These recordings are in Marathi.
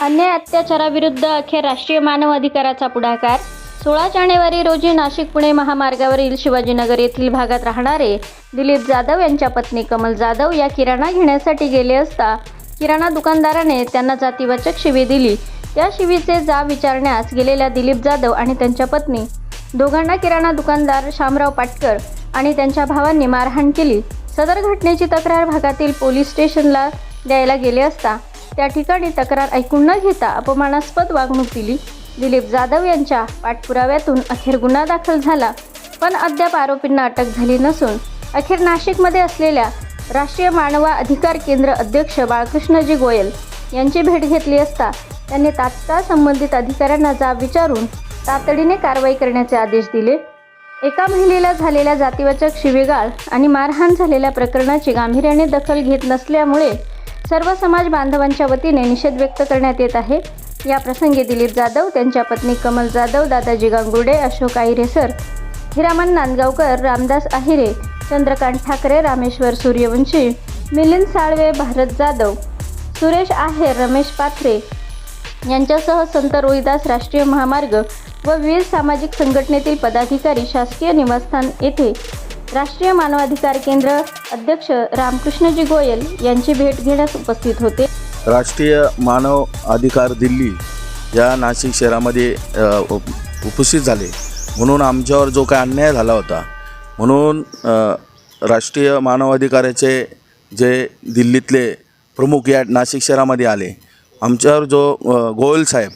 अन्याय अत्याचाराविरुद्ध अखेर राष्ट्रीय मानव अधिकाराचा पुढाकार. सोळा जानेवारी रोजी नाशिक पुणे महामार्गावरील शिवाजीनगर येथील भागात राहणारे दिलीप जाधव यांच्या पत्नी कमल जाधव या किराणा घेण्यासाठी गेले असता किराणा दुकानदाराने त्यांना जातीवाचक शिवी दिली. त्या शिवीचे जाब विचारण्यास गेलेल्या दिलीप जाधव आणि त्यांच्या पत्नी दोघांना किराणा दुकानदार शामराव पाटकर आणि त्यांच्या भावांनी मारहाण केली. सदर घटनेची तक्रार भागातील पोलीस स्टेशनला द्यायला गेले असता त्या ठिकाणी तक्रार ऐकून न घेता अपमानास्पद वागणूक दिली. दिलीप जाधव यांच्या पाठपुराव्यातून अखेर गुन्हा दाखल झाला. पण अद्याप आरोपींना अटक झाली नसून अखेर नाशिकमध्ये असलेल्या राष्ट्रीय मानवा अधिकार केंद्र अध्यक्ष बाळकृष्णजी गोयल यांची भेट घेतली असता त्यांनी तात्काळ संबंधित अधिकाऱ्यांना जाब विचारून तातडीने कारवाई करण्याचे आदेश दिले. एका महिलेला झालेल्या जातीवाचक शिवेगाळ आणि मारहाण झालेल्या प्रकरणाची गांभीर्याने दखल घेत नसल्यामुळे सर्व समाज बांधवांच्या वतीने निषेध व्यक्त करण्यात येत आहे. या प्रसंगी दिलीप जाधव त्यांच्या पत्नी कमल जाधव दादाजी गांगुर्डे अशोक आहिरेसर हिरामन नांदगावकर रामदास आहिरे चंद्रकांत ठाकरे रामेश्वर सूर्यवंशी मिलिंद साळवे भारत जाधव सुरेश आहेर रमेश पाथरे यांच्यासह संत रोहिदास राष्ट्रीय महामार्ग व विविध सामाजिक संघटनेतील पदाधिकारी शासकीय निवासस्थान येथे राष्ट्रीय मानवाधिकार केंद्र अध्यक्ष रामकृष्णजी गोयल यांची भेट घेण्यास उपस्थित होते. राष्ट्रीय मानव अधिकार दिल्ली या नाशिक शहरामध्ये उपस्थित झाले. म्हणून आमच्यावर जो काय अन्याय झाला होता म्हणून राष्ट्रीय मानवाधिकाराचे जे दिल्लीतले प्रमुख या नाशिक शहरामध्ये आले आमच्यावर जो गोयल साहेब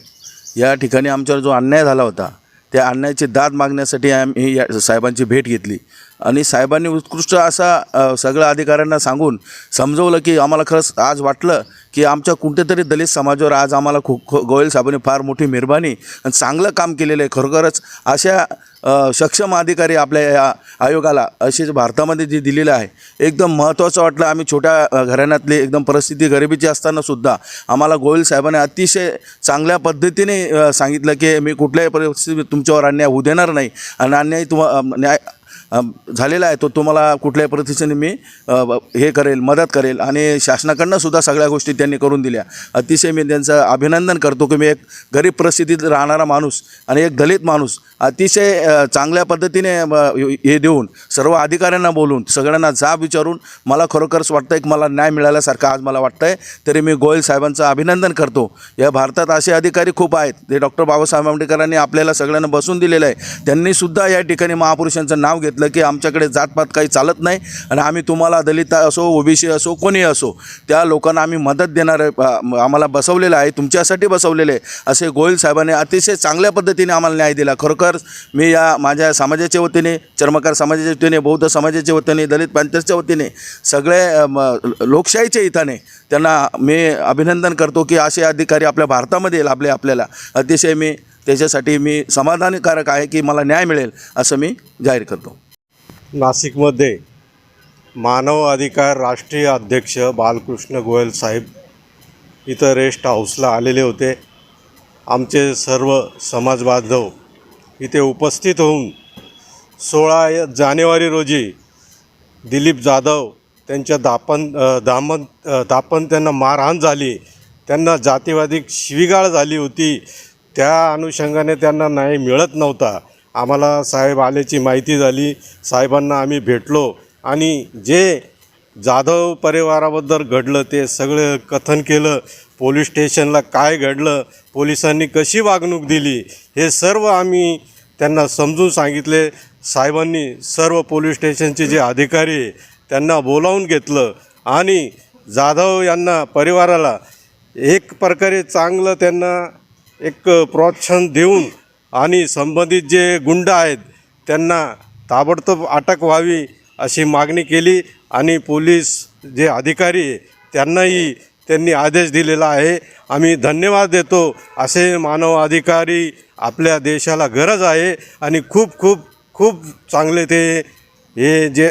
या ठिकाणी आमच्यावर जो अन्याय झाला होता त्या अन्यायाची दाद मागण्यासाठी आम्ही या साहेबांची भेट घेतली. आणि साहेबांनी उत्कृष्ट असा सगळ्या अधिकाऱ्यांना सांगून समजवलं की आम्हाला खरंच आज वाटलं की आमच्या कुठेतरी दलित समाजावर आज आम्हाला खू खू गोयल साहेबांनी फार मोठी मेहरबानी आणि चांगलं काम केलेलं आहे खरोखरच. अशा सक्षम अधिकारी आपल्या या आयोगाला असे भारतामध्ये जे दिलेलं आहे एकदम महत्त्वाचं वाटलं. आम्ही छोट्या घराण्यातली एकदम परिस्थिती गरिबीची असतानासुद्धा आम्हाला गोयल साहेबांनी अतिशय चांगल्या पद्धतीने सांगितलं की मी कुठल्याही परिस्थितीत तुमच्यावर अन्याय होऊ देणार नाही. आणि अन्याय तुम न्याय झालेला आहे. तो तुम्हाला कुठल्याही परिस्थितीने मी हे करेल मदत करेल आणि शासनाकडनं सुद्धा सगळ्या गोष्टी त्यांनी करून दिल्या. अतिशय मी त्यांचं अभिनंदन करतो की मी एक गरीब परिस्थितीत राहणारा माणूस आणि एक दलित माणूस अतिशय चांगल्या पद्धतीने हे देऊन सर्व अधिकाऱ्यांना बोलून सगळ्यांना जाब विचारून मला खरोखरच वाटतं की मला न्याय मिळाल्यासारखं आज मला वाटतं आहे तरी मी गोयल साहेबांचं अभिनंदन करतो. या भारतात असे अधिकारी खूप आहेत. ते डॉक्टर बाबासाहेब आंबेडकरांनी आपल्याला सगळ्यांना बसून दिलेलं आहे. त्यांनीसुद्धा या ठिकाणी महापुरुषांचं नाव घेतलं की आमच्याकडे जातपात काही चालत नाही आणि आम्ही तुम्हाला दलित असो ओबीसी असो कोणी असो त्या लोकांना आम्ही मदत देणार आहे. आम्हाला बसवलेलं आहे तुमच्यासाठी बसवलेले आहे. असे गोयल साहेबांनी अतिशय चांगल्या पद्धतीने आम्हाला न्याय दिला. खरोखर मी या माझ्या समाजाच्या वतीने चर्मकार समाजाच्या वतीने बौद्ध समाजाच्या वतीने दलित पॅंथर्सच्या वतीने सगळे लोकशाहीच्या हिताने त्यांना मी अभिनंदन करतो की असे अधिकारी आपल्या भारतामध्ये लाभले आपल्याला. अतिशय मी त्याच्यासाठी मी समाधानकारक आहे की मला न्याय मिळेल असं मी जाहीर करतो. नाशिकमध्ये मानव अधिकार राष्ट्रीय अध्यक्ष बालकृष्ण गोयल साहेब इथं रेस्ट हाऊसला आलेले होते. आमचे सर्व समाज बांधव इथे उपस्थित होऊन सोळा जानेवारी रोजी दिलीप जाधव त्यांच्या दापन दामन दापन त्यांना मारहाण झाली. त्यांना जातीवादी शिवीगाळ झाली होती. त्या अनुषंगाने त्यांना न्याय मिळत नव्हता. आम्हाला साहेब आल्याची माहिती झाली. साहेबांना आम्ही भेटलो आणि जे जाधव परिवाराबद्दल घडलं ते सगळं कथन केलं. पोलीस स्टेशनला काय घडलं पोलिसांनी कशी वागणूक दिली हे सर्व आम्ही त्यांना समजून सांगितले. साहेबांनी सर्व पोलीस स्टेशनचे जे अधिकारी आहे, त्यांना बोलावून घेतलं आणि जाधव यांना परिवाराला एक प्रकारे चांगलं त्यांना एक प्रोत्साहन देऊन आणि संबंधित जे गुंड आहेत त्यांना ताबडतोब अटक व्हावी अशी मागणी केली आणि पोलीस जे अधिकारी त्यांनाही त्यांनी आदेश दिलेला आहे. आम्ही धन्यवाद देतो. असे मानवाधिकारी आपल्या देशाला गरज आहे आणि खूप खूप खूप चांगले ते हे जे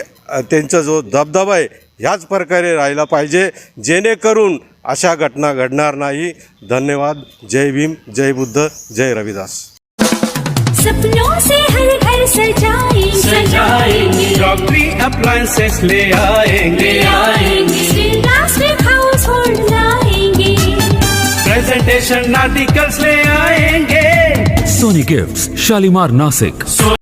त्यांचा जो दबदबा आहे ह्याच प्रकारे राहिला पाहिजे. जेणेकरून अशा घटना घडणार नाही. धन्यवाद. जय भीम. जय बुद्ध. जय रविदास. सपनों से हर घर सजाएंगे। सजाएंगे। क्रॉकरी अप्लायंसेस ले आएंगे। आएंगे। राष्ट्र हाउस होल्ड लाएंगे। प्रेजेंटेशन आर्टिकल्स ले आएंगे। Sony gifts Shalimar Nashik